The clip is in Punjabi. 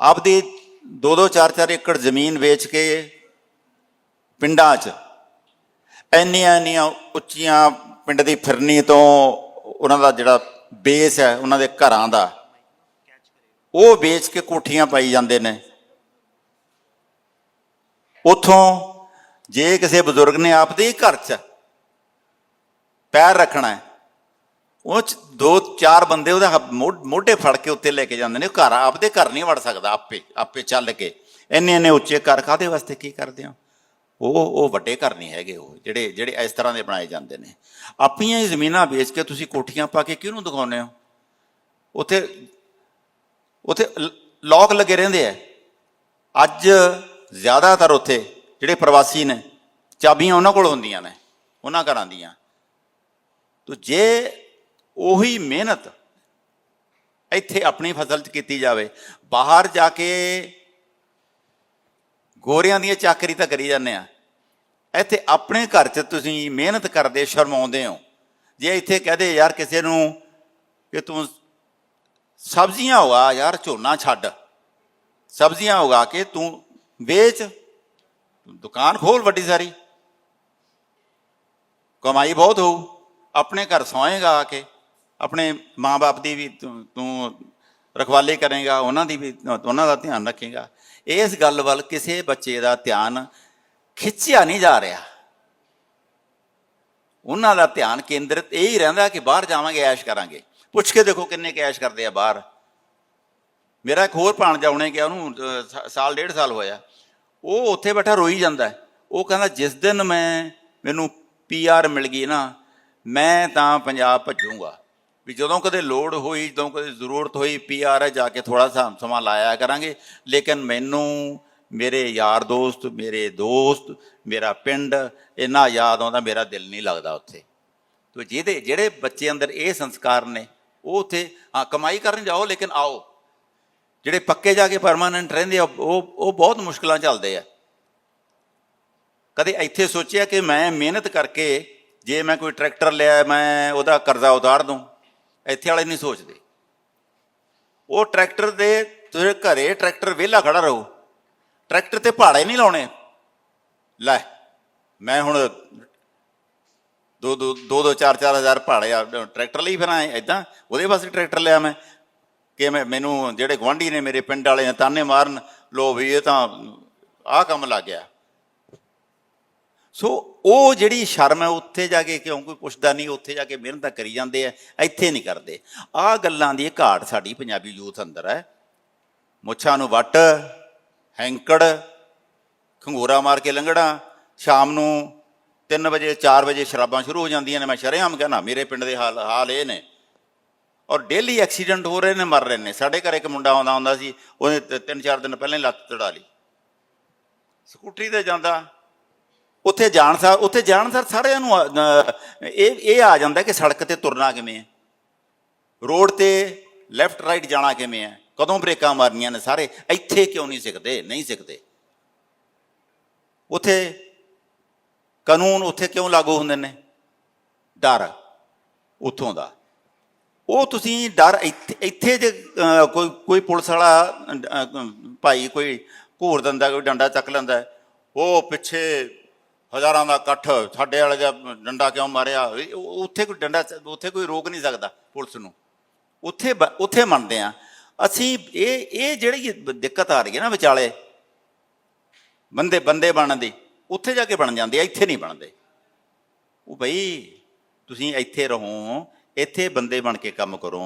ਆਪਦੀ 2-2 4-4 ਏਕੜ ਜ਼ਮੀਨ ਵੇਚ ਕੇ ਪਿੰਡਾਂ 'ਚ ਇੰਨੀਆਂ ਇੰਨੀਆਂ ਉੱਚੀਆਂ ਪਿੰਡ ਦੀ ਫਿਰਨੀ ਤੋਂ ਉਹਨਾਂ ਦਾ ਜਿਹੜਾ ਬੇਸ ਹੈ, ਉਹਨਾਂ ਦੇ ਘਰਾਂ ਦਾ, ਉਹ ਵੇਚ ਕੇ ਕੋਠੀਆਂ ਪਾਈ ਜਾਂਦੇ ਨੇ। ਉਥੋਂ ਜੇ ਕਿਸੇ ਬਜ਼ੁਰਗ ਨੇ ਆਪਦੇ ਹੀ ਘਰ 'ਚ ਪੈਰ ਰੱਖਣਾ ਹੈ ਉਹ ਦੋ ਚਾਰ ਬੰਦੇ ਉਹਦਾ ਮੋਢੇ ਫੜ ਕੇ ਉੱਤੇ ਲੈ ਕੇ ਜਾਂਦੇ ਨੇ। ਉਹ ਘਰ, ਆਪਦੇ ਘਰ ਨਹੀਂ ਵੜ ਸਕਦਾ ਆਪੇ ਆਪੇ ਚੱਲ ਕੇ। ਇੰਨੇ ਇੰਨੇ ਉੱਚੇ ਘਰ ਕਾਦੇ ਵਾਸਤੇ ਕੀ ਕਰਦੇ ਹੋ? ਉਹ ਉਹ ਵੱਡੇ ਘਰ ਨਹੀਂ ਹੈਗੇ ਉਹ, ਜਿਹੜੇ ਜਿਹੜੇ ਇਸ ਤਰ੍ਹਾਂ ਦੇ ਬਣਾਏ ਜਾਂਦੇ ਨੇ। ਆਪਣੀਆਂ ਹੀ ਜ਼ਮੀਨਾਂ ਵੇਚ ਕੇ ਤੁਸੀਂ ਕੋਠੀਆਂ ਪਾ ਕੇ ਕਿਹਨੂੰ ਦਿਖਾਉਂਦੇ ਹੋ? ਉੱਥੇ ਉੱਥੇ ਲੋਕ ਲੱਗੇ ਰਹਿੰਦੇ ਆ। ਅੱਜ ਜ਼ਿਆਦਾਤਰ ਉੱਥੇ ਜਿਹੜੇ ਪ੍ਰਵਾਸੀ ਨੇ, ਚਾਬੀਆਂ ਉਹਨਾਂ ਕੋਲ ਹੁੰਦੀਆਂ ਨੇ, ਉਹਨਾਂ ਘਰਾਂ ਦੀਆਂ। ਤੋ ਜੇ ਉਹੀ ਮਿਹਨਤ ਇੱਥੇ ਆਪਣੀ ਫਸਲ 'ਚ ਕੀਤੀ ਜਾਵੇ। ਬਾਹਰ ਜਾ ਕੇ ਗੋਰਿਆਂ ਦੀਆਂ ਚਾਕਰੀ ਤਾਂ ਕਰੀ ਜਾਂਦੇ ਆ। ਇੱਥੇ ਆਪਣੇ ਘਰ 'ਚ ਤੁਸੀਂ ਮਿਹਨਤ ਕਰਦੇ, ਸ਼ਰਮਾਉਂਦੇ ਹੋ। ਜੇ ਇੱਥੇ ਕਹਦੇ ਯਾਰ ਕਿਸੇ ਨੂੰ ਕਿ ਤੂੰ ਸਬਜ਼ੀਆਂ ਉਗਾ, ਯਾਰ ਝੋਨਾ ਛੱਡ। ਸਬਜ਼ੀਆਂ ਉਗਾ ਕੇ ਤੂੰ ਵੇਚ। ਦੁਕਾਨ ਖੋਲ ਵੱਡੀ ਸਾਰੀ। ਕਮਾਈ ਬਹੁਤ ਹੋਊ। ਆਪਣੇ ਘਰ ਸੋਏਗਾ ਆ ਕੇ। ਆਪਣੇ ਮਾਂ-ਬਾਪ ਦੀ ਵੀ ਤੂੰ ਤੂੰ ਰਖਵਾਲੀ ਕਰੇਗਾ, ਉਹਨਾਂ ਦੀ ਵੀ, ਉਹਨਾਂ ਦਾ ਧਿਆਨ ਰੱਖੇਗਾ। ਇਸ ਗੱਲ ਵੱਲ ਕਿਸੇ ਬੱਚੇ ਦਾ ਧਿਆਨ ਖਿੱਚਿਆ ਨਹੀਂ ਜਾ ਰਿਹਾ। ਉਹਨਾਂ ਦਾ ਧਿਆਨ ਕੇਂਦਰਿਤ ਇਹ ਹੀ ਰਹਿੰਦਾ ਕਿ ਬਾਹਰ ਜਾਵਾਂਗੇ, ਐਸ਼ ਕਰਾਂਗੇ। ਪੁੱਛ ਕੇ ਦੇਖੋ ਕਿੰਨੇ ਕੈਸ਼ ਕਰਦੇ ਆ ਬਾਹਰ। ਮੇਰਾ ਇੱਕ ਹੋਰ ਭਾਣ ਉਹਨੇ ਗਿਆ, ਉਹਨੂੰ ਸਾਲ, ਡੇਢ ਸਾਲ ਹੋਇਆ। ਉਹ ਉੱਥੇ ਬੈਠਾ ਰੋਈ ਜਾਂਦਾ ਉਹ ਕਹਿੰਦਾ, ਜਿਸ ਦਿਨ ਮੈਂ, ਮੈਨੂੰ ਪੀਆਰ ਮਿਲ ਗਈ ਨਾ, ਮੈਂ ਤਾਂ ਪੰਜਾਬ ਭੱਜੂਗਾ। ਵੀ ਜਦੋਂ ਕਦੇ ਲੋੜ ਹੋਈ, ਜਦੋਂ ਕਦੇ ਜ਼ਰੂਰਤ ਹੋਈ ਪੀਆਰ ਹੈ, ਜਾ ਕੇ ਥੋੜਾ ਸਾ ਸਮਾਂ ਲਾਇਆ ਕਰਾਂਗੇ। ਲੇਕਿਨ ਮੈਨੂੰ, ਮੇਰੇ ਯਾਰ ਦੋਸਤ, ਮੇਰੇ ਦੋਸਤ, ਮੇਰਾ ਪਿੰਡ, ਇੰਨਾ ਯਾਦ ਆਉਂਦਾ, ਮੇਰਾ ਦਿਲ ਨਹੀਂ ਲੱਗਦਾ ਉੱਥੇ। ਤੋ ਜਿਹਦੇ, ਜਿਹੜੇ ਬੱਚੇ ਅੰਦਰ ਇਹ ਸੰਸਕਾਰ ਨੇ, ਉਹ ਉੱਥੇ, ਹਾਂ, ਕਮਾਈ ਕਰਨ ਜਾਓ, ਲੇਕਿਨ ਆਓ। ਜਿਹੜੇ ਪੱਕੇ ਜਾ ਕੇ ਪਰਮਾਨੈਂਟ ਰਹਿੰਦੇ ਆ, ਉਹ ਉਹ ਬਹੁਤ ਮੁਸ਼ਕਲਾਂ ਚੱਲਦੇ ਆ। ਕਦੇ ਇੱਥੇ ਸੋਚਿਆ ਕਿ ਮੈਂ ਮਿਹਨਤ ਕਰਕੇ, ਜੇ ਮੈਂ ਕੋਈ ਟਰੈਕਟਰ ਲਿਆ, ਮੈਂ ਉਹਦਾ ਕਰਜ਼ਾ ਉਤਾਰ ਦੂੰ। ਇੱਥੇ ਵਾਲੇ ਨਹੀਂ ਸੋਚਦੇ। ਉਹ ਟਰੈਕਟਰ ਦੇ ਤੁਸੀਂ ਘਰੇ ਟਰੈਕਟਰ ਵਿਹਲਾ ਖੜਾ ਰਹੋ। ਟਰੈਕਟਰ ਤੇ ਭਾੜੇ ਨਹੀਂ ਲਾਉਣੇ। ਲੈ, ਮੈਂ ਹੁਣ ਦੋ ਦੋ ਦੋ ਦੋ, ਚਾਰ ਚਾਰ ਹਜ਼ਾਰ ਭਾੜੇ ਆ, ਟਰੈਕਟਰ ਲਈ ਫਿਰ ਫਿਰਾਂ ਐਦਾਂ ਉਹਦੇ ਵਾਸਤੇ ਟਰੈਕਟਰ ਲਿਆ ਮੈਂ। ਕਿ ਮੈਂ, ਮੈਨੂੰ ਜਿਹੜੇ ਗਵਾਂਢੀ ਨੇ ਮੇਰੇ ਪਿੰਡ ਵਾਲੇ ਨੇ ਤਾਨੇ ਮਾਰਨ, ਲੋ ਵੀ ਇਹ ਤਾਂ ਆਹ ਕੰਮ ਲੱਗ ਗਿਆ। ਸੋ ਉਹ ਜਿਹੜੀ ਸ਼ਰਮ ਹੈ, ਉੱਥੇ ਜਾ ਕੇ ਕਿਉਂ ਕੋਈ ਪੁੱਛਦਾ ਨਹੀਂ, ਉੱਥੇ ਜਾ ਕੇ ਮਿਹਨਤ ਕਰੀ ਜਾਂਦੇ ਆ, ਇੱਥੇ ਨਹੀਂ ਕਰਦੇ। ਆਹ ਗੱਲਾਂ ਦੀ ਘਾਟ ਸਾਡੀ ਪੰਜਾਬੀ ਯੂਥ ਅੰਦਰ ਹੈ। ਮੁੱਛਾਂ ਨੂੰ ਵੱਟ, ਹੈਂਕੜ, ਖੰਗੂਰਾ ਮਾਰ ਕੇ ਲੰਘਣਾ, ਸ਼ਾਮ ਨੂੰ 3 ਵਜੇ 4 ਵਜੇ ਸ਼ਰਾਬਾਂ ਸ਼ੁਰੂ ਹੋ ਜਾਂਦੀਆਂ ਨੇ, ਮੈਂ ਸ਼ਰੇਆਮ ਕਹਿੰਦਾ, ਮੇਰੇ ਪਿੰਡ ਦੇ ਹਾਲ ਹਾਲ ਇਹ ਨੇ। ਔਰ ਡੇਲੀ ਐਕਸੀਡੈਂਟ ਹੋ ਰਹੇ ਨੇ, ਮਰ ਰਹੇ ਨੇ। ਸਾਡੇ ਘਰ ਇੱਕ ਮੁੰਡਾ ਆਉਂਦਾ ਹੁੰਦਾ ਸੀ, ਉਹਨੇ ਤ- ਤਿੰਨ ਚਾਰ ਦਿਨ ਪਹਿਲਾਂ ਹੀ ਲੱਤ ਤੜਾ ਲਈ। ਸਕੂਟਰੀ ਤੇ ਜਾਂਦਾ ਉੱਥੇ ਜਾਣ ਸਾਰ ਉੱਥੇ ਜਾਣ ਸਾਰ ਸਾਰਿਆਂ ਨੂੰ ਇਹ ਇਹ ਆ ਜਾਂਦਾ ਕਿ ਸੜਕ ਤੇ ਤੁਰਨਾ ਕਿਵੇਂ ਹੈ? ਰੋਡ ਤੇ ਲੈਫਟ ਰਾਈਟ ਜਾਣਾ ਕਿਵੇਂ ਹੈ? ਕਦੋਂ ਬ੍ਰੇਕਾਂ ਮਾਰਨੀਆਂ ਨੇ ਸਾਰੇ? ਇੱਥੇ ਕਿਉਂ ਨਹੀਂ ਸਿੱਖਦੇ? ਨਹੀਂ ਸਿੱਖਦੇ। ਉੱਥੇ ਕਾਨੂੰਨ ਉੱਥੇ ਕਿਉਂ ਲਾਗੂ ਹੁੰਦੇ ਨੇ? ਡਰ ਉੱਥੋਂ ਦਾ। ਉਹ ਤੁਸੀਂ ਡਰ ਇੱਥੇ ਇੱਥੇ ਜੇ ਕੋਈ ਕੋਈ ਪੁਲਿਸ ਵਾਲਾ ਭਾਈ ਕੋਈ ਘੂਰ ਦਿੰਦਾ, ਕੋਈ ਡੰਡਾ ਚੱਕ ਲੈਂਦਾ, ਉਹ ਪਿੱਛੇ ਹਜ਼ਾਰਾਂ ਦਾ ਇਕੱਠ ਸਾਡੇ ਵਾਲੇ ਦਾ ਡੰਡਾ ਕਿਉਂ ਮਾਰਿਆ? ਉੱਥੇ ਕੋਈ ਡੰਡਾ ਉੱਥੇ ਕੋਈ ਰੋਕ ਨਹੀਂ ਸਕਦਾ ਪੁਲਿਸ ਨੂੰ। ਉੱਥੇ ਬ- ਉੱਥੇ ਮੰਨਦੇ ਆ। ਅਸੀਂ ਇਹ ਇਹ ਜਿਹੜੀ ਦਿੱਕਤ ਆ ਰਹੀ ਹੈ ਨਾ ਵਿਚਾਲੇ, ਬੰਦੇ ਬੰਦੇ ਬਣਨ ਦੀ, ਉੱਥੇ ਜਾ ਕੇ ਬਣ ਜਾਂਦੇ ਆ, ਇੱਥੇ ਨਹੀਂ ਬਣਦੇ। ਉਹ ਬਈ, ਤੁਸੀਂ ਇੱਥੇ ਰਹੋ, ਇੱਥੇ ਬੰਦੇ ਬਣ ਕੇ ਕੰਮ ਕਰੋ।